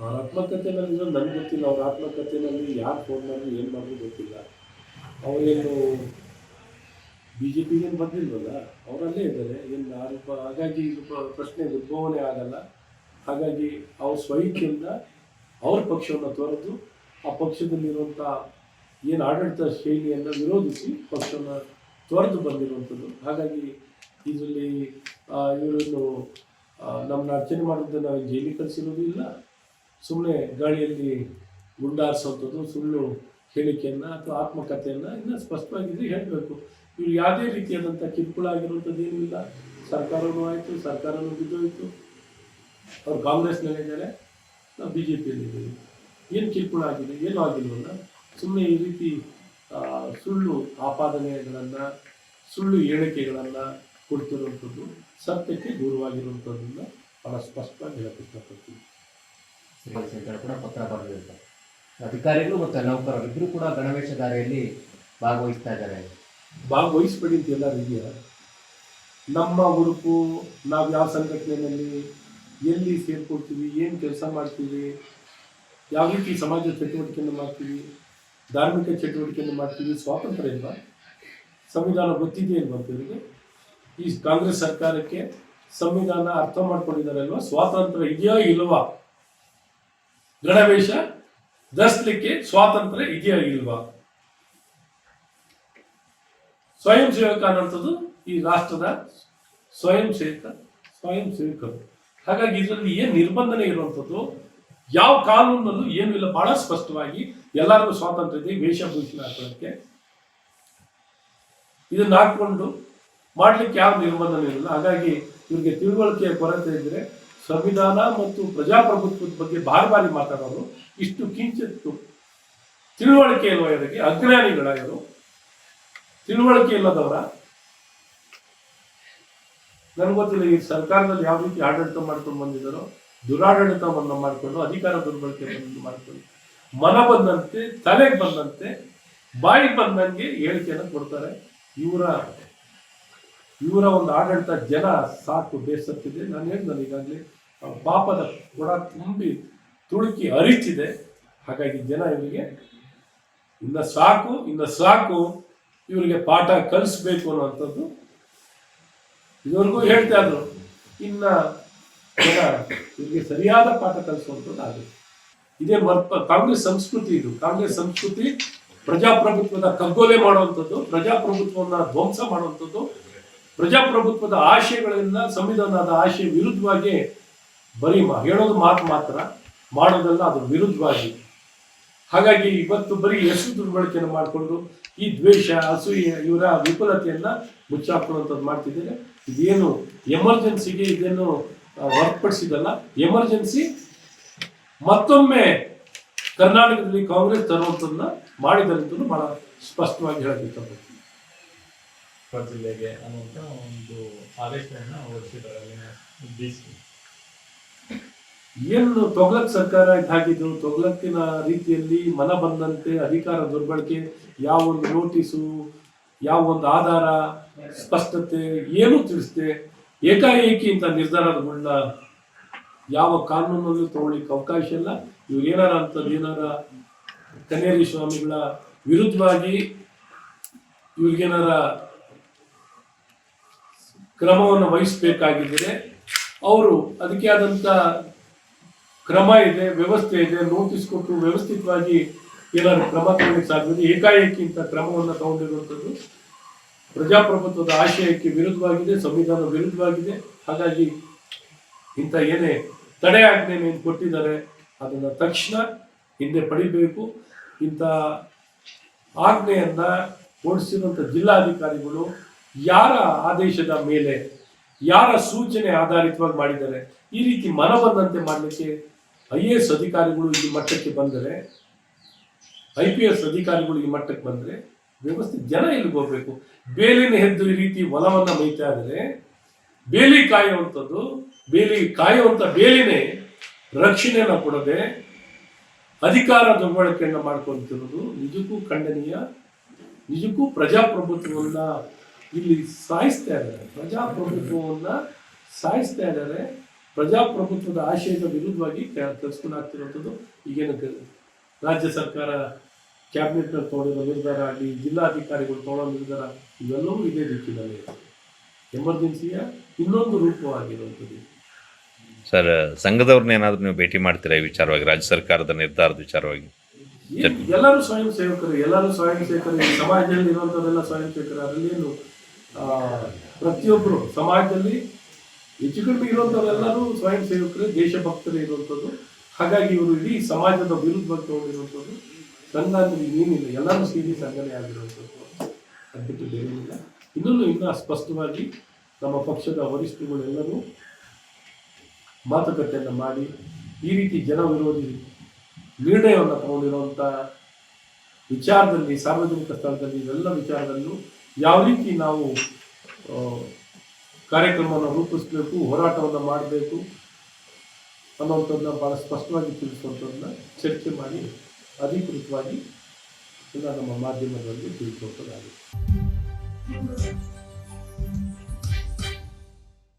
ಅವ್ರ ಆತ್ಮಕಥೆನಲ್ಲಿ ನನಗೆ ಗೊತ್ತಿಲ್ಲ, ಅವ್ರ ಆತ್ಮಕಥೆನಲ್ಲಿ ಯಾರು ಫೋನ್ ಮಾಡಿದ್ರು ಏನು ಮಾಡಿದ್ರು ಗೊತ್ತಿಲ್ಲ. ಅವರೇನು ಬಿ ಜೆ ಪಿಗೇನು ಬಂದಿಲ್ವಲ್ಲ, ಅವರಲ್ಲೇ ಇದ್ದಾರೆ. ಏನು ಆರೋಪ ಹಾಗಾಗಿ ಇದು ಪ್ರ- ಪ್ರಶ್ನೆ ಉದ್ಭವನೆ ಆಗಲ್ಲ. ಹಾಗಾಗಿ ಅವ್ರ ಸ್ವಇಚ್ಛೆಯಿಂದ ಅವ್ರ ಪಕ್ಷವನ್ನು ತೊರೆದು ಆ ಪಕ್ಷದಲ್ಲಿರುವಂಥ ಏನು ಆಡಳಿತ ಶೈಲಿಯನ್ನು ವಿರೋಧಿಸಿ ಪಕ್ಷವನ್ನು ತೊರೆದು ಬಂದಿರುವಂಥದ್ದು. ಹಾಗಾಗಿ ಇದರಲ್ಲಿ ಇವರನ್ನು ನಮ್ಮನ್ನ ಅರ್ಚನೆ ಮಾಡಿದ್ದು ನಾವು ಜೈಲಿಗೆ ಕಳಿಸಿರೋದು ಇಲ್ಲ. ಸುಮ್ಮನೆ ಗಾಳಿಯಲ್ಲಿ ಗುಂಡಾರಿಸೋಂಥದ್ದು ಸುಳ್ಳು ಹೇಳಿಕೆಯನ್ನು ಅಥವಾ ಆತ್ಮಕಥೆಯನ್ನು ಇನ್ನೂ ಸ್ಪಷ್ಟವಾಗಿದ್ದರೆ ಹೇಳಬೇಕು. ಇವ್ರು ಯಾವುದೇ ರೀತಿಯಾದಂಥ ಕಿರುಕುಳ ಆಗಿರುವಂಥದ್ದು ಏನಿಲ್ಲ ಇಲ್ಲ. ಸರ್ಕಾರವೂ ಆಯಿತು ಸರ್ಕಾರವೂ ಬಿದ್ದೋಯ್ತು. ಅವ್ರು ಕಾಂಗ್ರೆಸ್ನಲ್ಲಿದ್ದಾರೆ, ನಾವು ಬಿ ಜೆ ಪಿಯಲ್ಲಿದ್ದೀವಿ ಏನು ಕಿರುಕುಳ ಆಗಿದೆ, ಏನೂ ಆಗಿಲ್ಲವಲ್ಲ ಸುಮ್ಮನೆ ಈ ರೀತಿ ಸುಳ್ಳು ಆಪಾದನೆಗಳನ್ನು, ಸುಳ್ಳು ಹೇಳಿಕೆಗಳನ್ನು ಕೊಡ್ತಿರುವಂಥದ್ದು ಸತ್ಯಕ್ಕೆ ದೂರವಾಗಿರುವಂಥದ್ದನ್ನು ಭಾಳ ಸ್ಪಷ್ಟವಾಗಿ ಹೇಳಕ್ಕೆ ಇಷ್ಟಪಡ್ತೀನಿ. ಅಂತ ಕೂಡ ಪತ್ರ ಬರೆದಿರುತ್ತೆ ಅಧಿಕಾರಿಗಳು ಮತ್ತು ನೌಕರರು ಇಬ್ಬರು ಕೂಡ ಗಣವೇಶಧಾರೆಯಲ್ಲಿ ಭಾಗವಹಿಸ್ತಾ ಇದ್ದಾರೆ. ಭಾಗವಹಿಸ್ಬೇಡಿ ಅಂತ ಎಲ್ಲರೂ ಇದೆಯಾ? ನಮ್ಮ ಉಡುಪು ನಾವು ಯಾವ ಸಂಘಟನೆಯಲ್ಲಿ ಎಲ್ಲಿ ಸೇರ್ಕೊಳ್ತೀವಿ, ಏನು ಕೆಲಸ ಮಾಡ್ತೀವಿ, ಯಾವ ರೀತಿ ಸಮಾಜ ಚಟುವಟಿಕೆಯನ್ನು ಮಾಡ್ತೀವಿ, ಧಾರ್ಮಿಕ ಚಟುವಟಿಕೆಯನ್ನು ಮಾಡ್ತೀವಿ, ಸ್ವಾತಂತ್ರ್ಯ ಇಲ್ವಾ? ಸಂವಿಧಾನ ಗೊತ್ತಿದೆಯೇ ಇಲ್ವಾ ಈ ಕಾಂಗ್ರೆಸ್ ಸರ್ಕಾರಕ್ಕೆ ಸಂವಿಧಾನ ಅರ್ಥ ಮಾಡ್ಕೊಂಡಿದ್ದಾರೆ ಅಲ್ವಾ ಸ್ವಾತಂತ್ರ್ಯ ಇದೆಯೋ ಇಲ್ವಾ? ಗಣವೇಶ ಧರಿಸಲಿಕ್ಕೆ ಸ್ವಾತಂತ್ರ್ಯ ಇದೆಯಾ ಇಲ್ವಾ? ಸ್ವಯಂ ಸೇವಕ ಅನ್ನುವಂಥದ್ದು ಈ ರಾಷ್ಟ್ರದ ಸ್ವಯಂ ಸೇವಕ, ಸ್ವಯಂ ಸೇವಕರು. ಹಾಗಾಗಿ ಇದರಲ್ಲಿ ಏನು ನಿರ್ಬಂಧನೆ ಇರುವಂಥದ್ದು? ಯಾವ ಕಾನೂನಲ್ಲೂ ಏನು ಇಲ್ಲ. ಬಹಳ ಸ್ಪಷ್ಟವಾಗಿ ಎಲ್ಲರಿಗೂ ಸ್ವಾತಂತ್ರ್ಯ ಇದೆ ವೇಷಭೂಷಣ ಹಾಕೊಳ್ಳೋಕ್ಕೆ. ಇದನ್ನ ಹಾಕೊಂಡು ಮಾಡ್ಲಿಕ್ಕೆ ಯಾವ ನಿರ್ಬಂಧನೆ ಇರಲ್ಲ ಹಾಗಾಗಿ ಇವ್ರಿಗೆ ತಿಳುವಳಿಕೆಯ ಕೊರತೆ ಇದ್ರೆ ಸಂವಿಧಾನ ಮತ್ತು ಪ್ರಜಾಪ್ರಭುತ್ವದ ಬಗ್ಗೆ ಬಾರಿ ಬಾರಿ ಮಾತಾಡೋರು. ಇಷ್ಟು ಕಿಂಚಿತ್ತು ತಿಳುವಳಿಕೆ ಇಲ್ವ ಇದಕ್ಕೆ? ಅಜ್ಞಾನಿಗಳ ಇವರು. ತಿಳುವಳಿಕೆ ಇಲ್ಲದವರ. ನನಗೆ ಗೊತ್ತಿಲ್ಲ, ಈ ಸರ್ಕಾರದಲ್ಲಿ ಯಾವ ರೀತಿ ಆಡಳಿತ ಮಾಡ್ಕೊಂಡು ಬಂದಿದ್ದಾರೋ ದುರಾಡಳಿತವನ್ನು ಮಾಡಿಕೊಂಡು, ಅಧಿಕಾರ ದುರ್ಬಳಕೆ ಮಾಡಿಕೊಂಡು, ಮನ ಬಂದಂತೆ, ತಲೆಗೆ ಬಂದಂತೆ ಬಾಯಿ ಬಂದಂಗೆ ಹೇಳಿಕೆಯನ್ನು ಕೊಡ್ತಾರೆ. ಇವರ ಇವರ ಒಂದು ಆಡಳಿತ ಜನ ಸಾಕು, ಬೇಸತ್ತಿದೆ. ನಾನು ಹೇಳಿದ್ನಲ್ಲ ಈಗಾಗಲೇ. ಪಾಪದ ಕೂಡ ತುಂಬಿ ತುಳುಕಿ ಅರಿತಿದೆ. ಹಾಗಾಗಿ ಜನ ಇವರಿಗೆ, ಇನ್ನ ಸಾಕು ಇನ್ನ ಸಾಕು, ಇವರಿಗೆ ಪಾಠ ಕಲಿಸ್ಬೇಕು ಅನ್ನುವಂಥದ್ದು ಇದುವರೆಗೂ ಹೇಳ್ತಾ ಇದ್ರು. ಇನ್ನ ಜನ ಇವರಿಗೆ ಸರಿಯಾದ ಪಾಠ ಕಲಿಸುವಂಥದ್ದು ಆಗುತ್ತೆ ಇದೇ ಮರ್ಪ ಕಾಂಗ್ರೆಸ್ ಸಂಸ್ಕೃತಿ ಇದು. ಕಾಂಗ್ರೆಸ್ ಸಂಸ್ಕೃತಿ ಪ್ರಜಾಪ್ರಭುತ್ವದ ಕಗ್ಗೊಲೆ ಮಾಡುವಂಥದ್ದು, ಪ್ರಜಾಪ್ರಭುತ್ವವನ್ನ ಧ್ವಂಸ ಮಾಡುವಂಥದ್ದು, ಪ್ರಜಾಪ್ರಭುತ್ವದ ಆಶಯಗಳಿಂದ ಸಂವಿಧಾನದ ಆಶಯ ವಿರುದ್ಧವಾಗಿ ಬರೀ ಮಾ- ಹೇಳೋದು ಮಾತು ಮಾತ್ರ, ಮಾಡೋದಲ್ಲ ಅದು ವಿರುದ್ಧವಾಗಿ. ಹಾಗಾಗಿ ಇವತ್ತು ಬರೀ ಎಷ್ಟು ದುರ್ಬಳಕೆಯನ್ನು ಮಾಡಿಕೊಂಡು ಈ ದ್ವೇಷ, ಅಸೂಯೆ, ಇವರ ವಿಫಲತೆಯನ್ನು ಮುಚ್ಚಾಕೊಳ್ಳುವಂಥದ್ದು ಮಾಡ್ತಿದ್ದಾರೆ ಇದೇನು ಎಮರ್ಜೆನ್ಸಿಗೆ ಇದೇನು ಹೊರತುಪಡಿಸಿದಲ್ಲ ಎಮರ್ಜೆನ್ಸಿ ಮತ್ತೊಮ್ಮೆ ಕರ್ನಾಟಕದಲ್ಲಿ ಕಾಂಗ್ರೆಸ್ ತರುವಂಥದ್ದನ್ನ ಮಾಡಿದಂತೂ ಬಹಳ ಸ್ಪಷ್ಟವಾಗಿ ಹೇಳಬೇಕು ಇಷ್ಟಪಡ್ತೀನಿ ಕೊಪ್ಪಳ ಜಿಲ್ಲೆಗೆ ಅನ್ನುವಂಥ ಒಂದು ಆದೇಶವನ್ನು ಹೊರಡಿಸಿದ್ದಾರೆ ಡಿ ಸಿ ಏನು ತೊಗ್ಲಕ್ ಸರ್ಕಾರ ಇದಾಗಿದ್ದು, ತೊಗ್ಲಕ್ಕಿನ ರೀತಿಯಲ್ಲಿ ಮನ ಬಂದಂತೆ ಅಧಿಕಾರ ದುರ್ಬಳಕೆ, ಯಾವ ಒಂದು ನೋಟಿಸು, ಯಾವ ಒಂದು ಆಧಾರ, ಸ್ಪಷ್ಟತೆ ಏನೂ ತಿಳಿಸ್ದೆ ಏಕಾಏಕಿ ಇಂಥ ನಿರ್ಧಾರಗಳನ್ನ ಯಾವ ಕಾನೂನಲ್ಲೂ ತಗೊಳ್ಳಿಕ್ಕೆ ಅವಕಾಶ ಇಲ್ಲ. ಇವ್ರು ಏನಾರ ಅಂಥದ್ದು ಏನಾರ ಕನ್ನೇರಿ ಸ್ವಾಮಿಗಳ ವಿರುದ್ಧವಾಗಿ ಇವ್ರಿಗೇನಾರ ಕ್ರಮವನ್ನು ವಹಿಸಬೇಕಾಗಿದ್ದರೆ, ಅವರು ಅದಕ್ಕೆ ಆದಂಥ ಕ್ರಮ ಇದೆ, ವ್ಯವಸ್ಥೆ ಇದೆ ನೋಟಿಸ್ ಕೊಟ್ಟು ವ್ಯವಸ್ಥಿತವಾಗಿ ಏನಾದ್ರು ಕ್ರಮ ತಗೊಳ್ಳಿಕ್ಕೆ ಸಾಧ್ಯ ಏಕಾಏಕಿ ಇಂಥ ಕ್ರಮವನ್ನು ತಗೊಂಡಿರುವಂಥದ್ದು ಪ್ರಜಾಪ್ರಭುತ್ವದ ಆಶಯಕ್ಕೆ ವಿರುದ್ಧವಾಗಿದೆ, ಸಂವಿಧಾನ ವಿರುದ್ಧವಾಗಿದೆ. ಹಾಗಾಗಿ ಇಂಥ ಏನೇ ತಡೆ ಆಜ್ಞೆಯನ್ನು ಏನು ಕೊಟ್ಟಿದ್ದಾರೆ, ಅದನ್ನು ತಕ್ಷಣ ಹಿಂದೆ ಪಡಿಬೇಕು. ಇಂಥ ಆಜ್ಞೆಯನ್ನು ಓಡಿಸಿರುವಂಥ ಜಿಲ್ಲಾಧಿಕಾರಿಗಳು ಯಾರ ಆದೇಶದ ಮೇಲೆ, ಯಾರ ಸೂಚನೆ ಆಧಾರಿತವಾಗಿ ಮಾಡಿದ್ದಾರೆ, ಈ ರೀತಿ ಮನ ಬಂದಂತೆ ಮಾಡಲಿಕ್ಕೆ ಐ ಎ ಎಸ್ ಅಧಿಕಾರಿಗಳು ಈ ಮಟ್ಟಕ್ಕೆ ಬಂದರೆ, ಐ ಪಿ ಎಸ್ ಅಧಿಕಾರಿಗಳು ಈ ಮಟ್ಟಕ್ಕೆ ಬಂದರೆ ವ್ಯವಸ್ಥೆ ಜನ ಇಲ್ಲಿಗೆ ಹೋಗಬೇಕು? ಬೇಲಿನ ಹೆದ್ದು ರೀತಿ ಹೊಲವನ್ನು ಮೈತಾ ಆದರೆ ಬೇಲಿ ಕಾಯುವಂಥದ್ದು, ಬೇಲಿ ಕಾಯುವಂಥ ಬೇಲಿನೇ ರಕ್ಷಣೆಯನ್ನು ಕೊಡದೆ ಅಧಿಕಾರ ದುರ್ಬಳಕೆಯನ್ನು ಮಾಡ್ಕೊಂತಿರೋದು ನಿಜಕ್ಕೂ ಖಂಡನೀಯ, ನಿಜಕ್ಕೂ ಪ್ರಜಾಪ್ರಭುತ್ವವನ್ನು ಇಲ್ಲಿ ಸಾಯಿಸ್ತಾ ಇದ್ದಾರೆ. ಪ್ರಜಾಪ್ರಭುತ್ವವನ್ನು ಸಾಯಿಸ್ತಾ ಇದ್ದಾರೆ. ಪ್ರಜಾಪ್ರಭುತ್ವದ ಆಶಯದ ವಿರುದ್ಧವಾಗಿ ಕೆಲಸಗಳು ಆಗ್ತಿರುವಂಥದ್ದು ಈಗೇನು ರಾಜ್ಯ ಸರ್ಕಾರ ಕ್ಯಾಬಿನೆಟ್ನಲ್ಲಿ ತೊಗೊಂಡಿರೋ ನಿರ್ಧಾರ ಆಗಲಿ ಜಿಲ್ಲಾಧಿಕಾರಿಗಳು ತೊಗೊಳ್ಳೋ ನಿರ್ಧಾರ ಇವೆಲ್ಲವೂ ಇದೇ ದಿಕ್ಕಿನಲ್ಲಿ ಎಮರ್ಜೆನ್ಸಿಯ ಇನ್ನೊಂದು ರೂಪವಾಗಿರುವಂಥದ್ದು. ಸರ್ ಸಂಘದವ್ರನ್ನ ಏನಾದರೂ ನೀವು ಭೇಟಿ ಮಾಡ್ತೀರಾ ಈ ವಿಚಾರವಾಗಿ ರಾಜ್ಯ ಸರ್ಕಾರದ ನಿರ್ಧಾರದ ವಿಚಾರವಾಗಿ? ಎಲ್ಲರೂ ಸ್ವಯಂ ಸೇವಕರು ಎಲ್ಲರೂ ಸ್ವಯಂ ಸೇವಕರು ಸಮಾಜದಲ್ಲಿ ಇರುವಂಥವರೆಲ್ಲ ಸ್ವಯಂ ಸೇವಕರು ಅದರಲ್ಲಿ ಏನು ಪ್ರತಿಯೊಬ್ಬರು ಸಮಾಜದಲ್ಲಿ ಹೆಚ್ಚು ಕಡಿಮೆ ಇರುವಂಥವರೆಲ್ಲರೂ ಸ್ವಯಂ ಸೇವಕರು, ದೇಶಭಕ್ತರೇ ಇರುವಂಥದ್ದು ಹಾಗಾಗಿ ಇವರು ಇಡೀ ಸಮಾಜದ ವಿರುದ್ಧ ತಗೊಂಡಿರುವಂಥದ್ದು ಸಂಘ ಏನಿಲ್ಲ ಎಲ್ಲರೂ ಸೇರಿ ಸಂಘನೇ ಆಗಿರುವಂಥದ್ದು ಅದ್ಬಿಟ್ಟು ಇಲ್ಲ ಇನ್ನೊಂದು ಇನ್ನೂ ಸ್ಪಷ್ಟವಾಗಿ ನಮ್ಮ ಪಕ್ಷದ ವರಿಷ್ಠರುಗಳೆಲ್ಲರೂ ಮಾತುಕತೆಯನ್ನು ಮಾಡಿ, ಈ ರೀತಿ ಜನ ವಿರೋಧಿ ನಿರ್ಣಯವನ್ನು ತಗೊಂಡಿರುವಂಥ ವಿಚಾರದಲ್ಲಿ, ಸಾರ್ವಜನಿಕ ಸ್ಥಳದಲ್ಲಿ ಇವೆಲ್ಲ ವಿಚಾರದಲ್ಲೂ ಯಾವ ರೀತಿ ನಾವು ಕಾರ್ಯಕ್ರಮವನ್ನು ರೂಪಿಸಬೇಕು ಹೋರಾಟವನ್ನು ಮಾಡಬೇಕು ಅನ್ನೋಂಥದ್ದನ್ನ ಭಾಳ ಸ್ಪಷ್ಟವಾಗಿ ತಿಳಿಸುವಂಥದ್ದನ್ನ ಚರ್ಚೆ ಮಾಡಿ ಅಧಿಕೃತವಾಗಿ ನಮ್ಮ ಮಾಧ್ಯಮಗಳಲ್ಲಿ ತಿಳಿಸುವಂಥದ್ದಾಗಿದೆ.